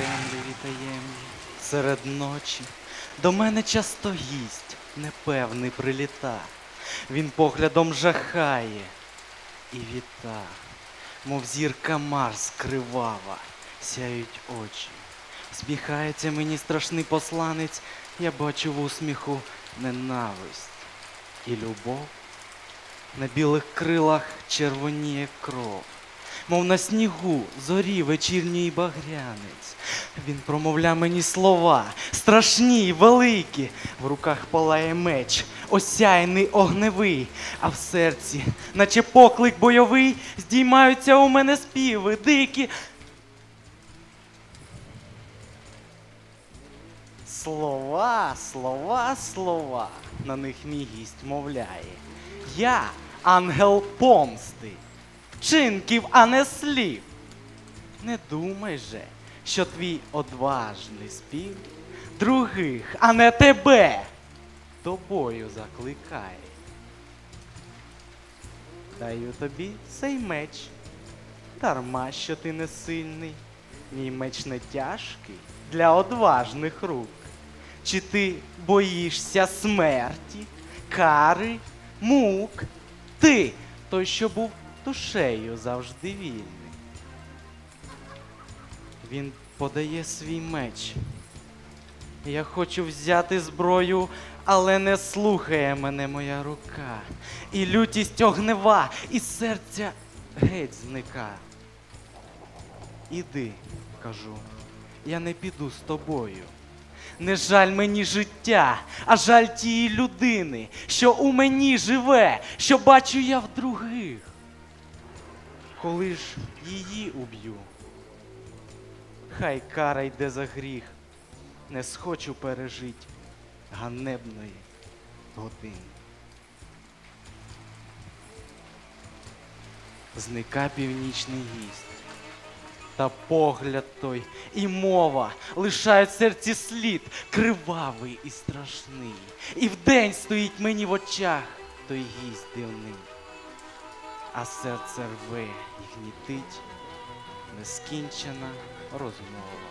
темряві таємні, серед ночі до мене часто гість непевний приліта. Він поглядом жахає і віта, мов зірка Марс кривава, сяють очі. Сміхається мені страшний посланець, я бачу в усміху ненависть і любов. На білих крилах червоніє кров, мов на снігу зорі вечірній багрянець. Він промовля мені слова, страшні й великі. В руках палає меч, осяйний огневий, а в серці, наче поклик бойовий, здіймаються у мене співи дикі. Слова, слова, слова, на них мій гість мовляє. Я ангел помсти, вчинків, а не слів. Не думай же, що твій одважний спів других, а не тебе, тобою закликає. Даю тобі цей меч, дарма, що ти не сильний, мій меч не тяжкий для одважних рук. Чи ти боїшся смерті, кари, мук? Ти той, що був душею завжди вільний. Він подає свій меч. Я хочу взяти зброю, але не слухає мене моя рука. І лютість огнева, і серця геть зника. Іди, кажу, я не піду з тобою. Не жаль мені життя, а жаль тієї людини, що у мені живе, що бачу я в других. Коли ж її уб'ю, хай кара йде за гріх, не схочу пережить ганебної години. Зника північний гість. Та погляд той і мова лишають серці слід кривавий і страшний. І вдень стоїть мені в очах той гість дивний. А серце рве і гнітить нескінчена розмова.